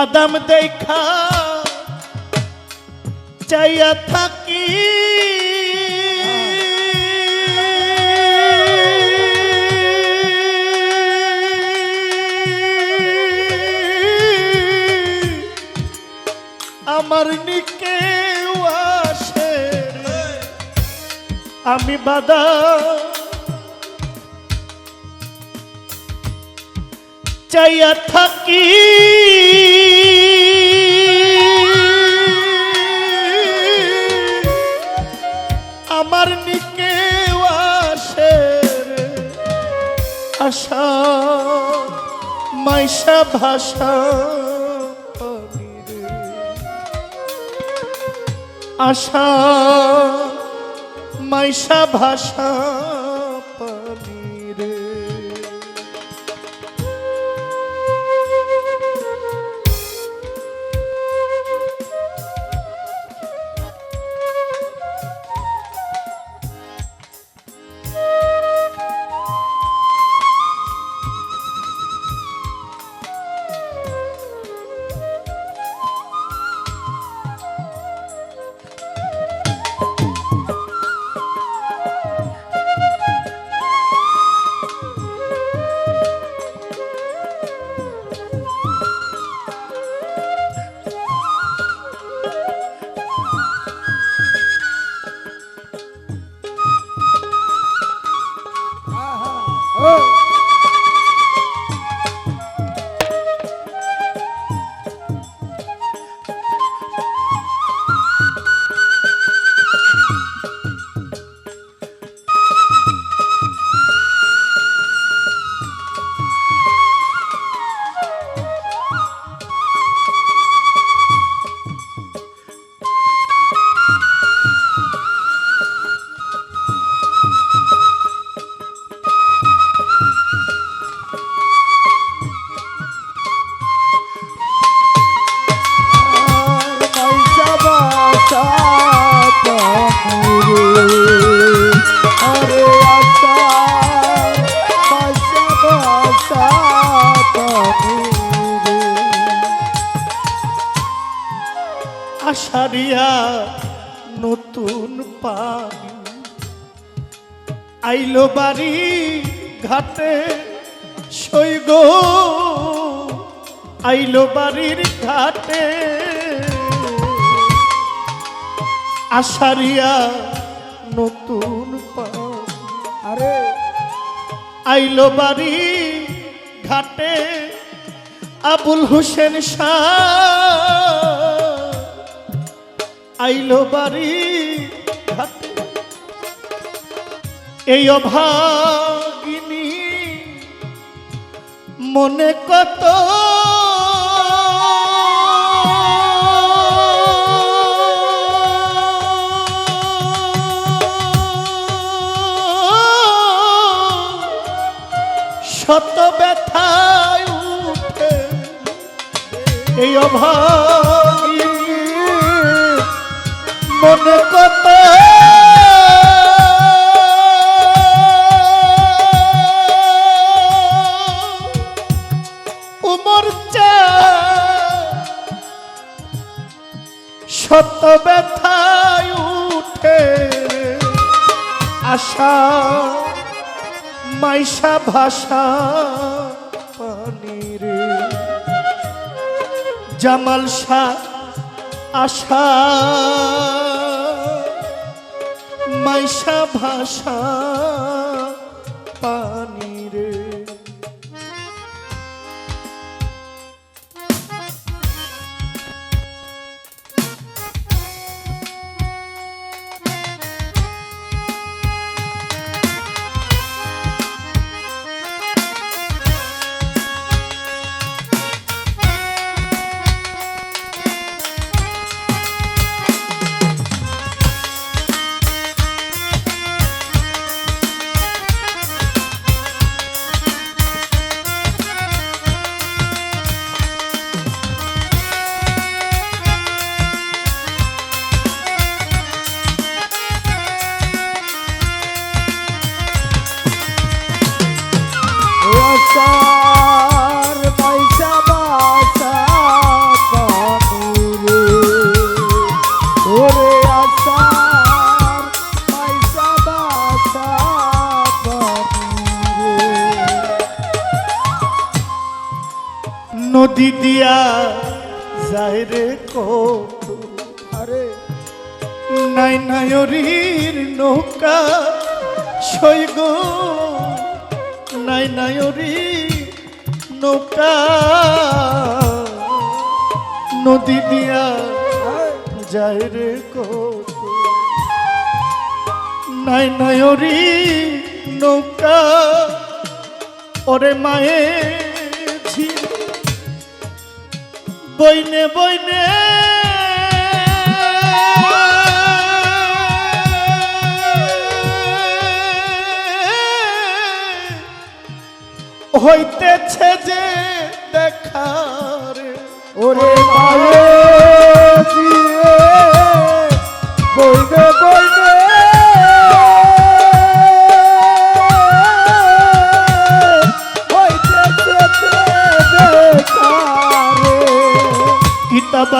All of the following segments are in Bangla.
বাদাম দেখা চাইয়া থাকি। আমার নিকে আসে আমি বাদাম চাইয়া থাকি আমার নিকে আসে। আশা মাইশা ভাষা আশা মাইশা ভাষা আষাঢ়িয়া নতুন পানি। আইলো বাড়ি ঘাটে সৈগ আইলো বাড়ির ঘাটে। আষাঢ়িয়া নতুন আরে। আইলো বাড়ি ঘাটে আবুল হোসেন শাহ আইলো বাড়ি। এই অভাগিনী মনে কত মাইশা ভাষা পানি রে জামাল শাহ আশা। মাইশা ভাষা। নদী দিয়া যায় রে কত আরে, নাই নায়রীর নৌকা সৈগ নাই নায়রী নৌকা। নদী দিয়া যায় রে নাই নায়রী নৌকা, ওরে মায়ে বইনে বইনে। হইতেছে যে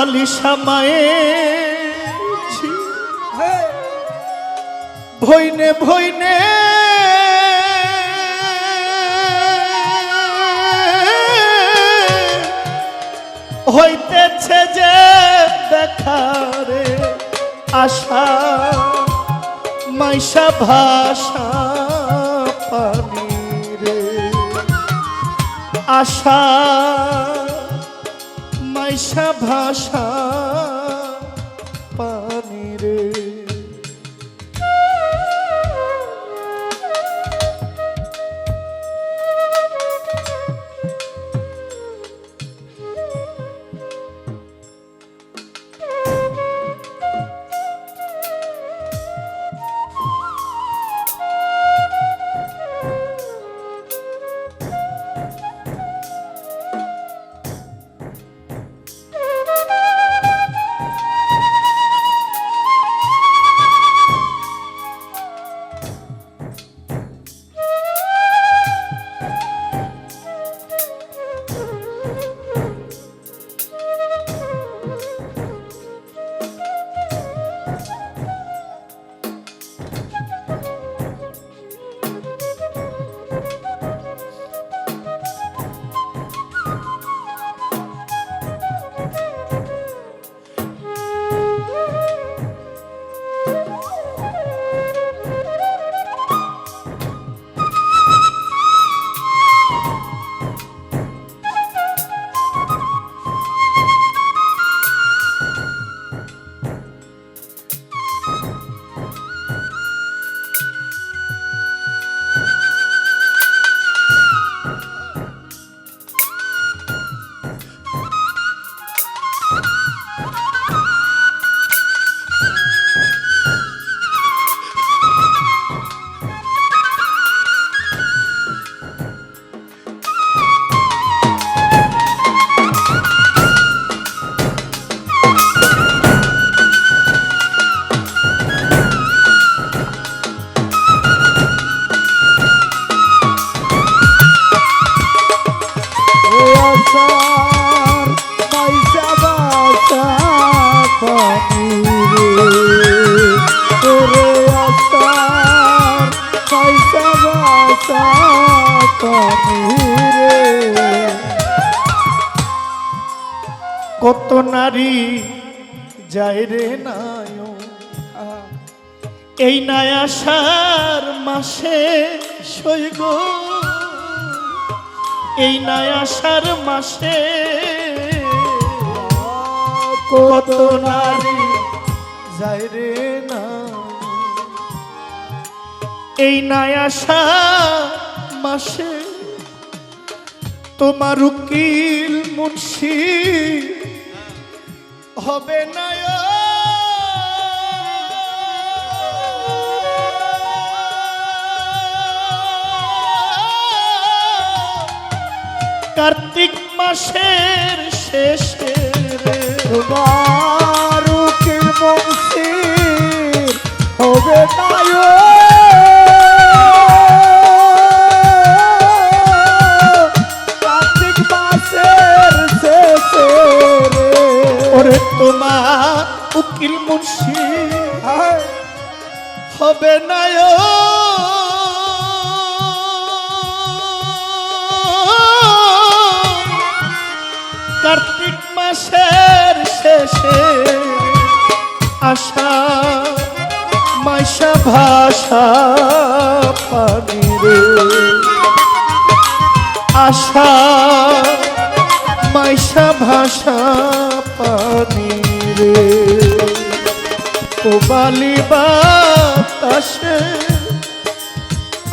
কিতাবালি সামায়ে হে, ভইনে ভইনে হইতেছে যে দেখারে আশা মাইশা ভাষা পানি রে আশা ভাষা। নারী যায় রে নায়। এই নাই আসার মাসে সৈগ এই নাই আসার মাসে কত নারী যায় রে না এই আসা মাসে তোমার উকিল মুন্সি হবে না কার্তিক মাসের শেষে মাসের শেষে আশা মাইশা ভাষা পানি রে। আশা মাইশা ভাষা পানি রে। কোবালি বাতাসে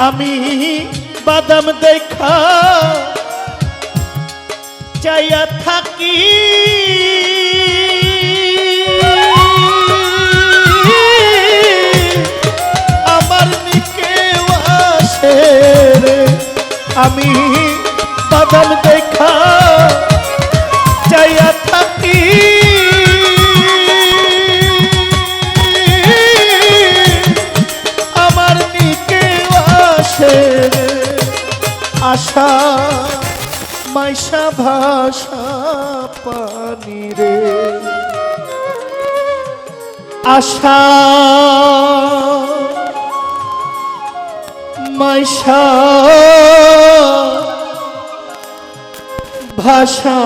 আমি বাদাম দেখা চাইয়া থাকি। আমার নিকে আসে আমি বাদাম দেখা ভাষা পানি রে। আশা মাইশা ভাষা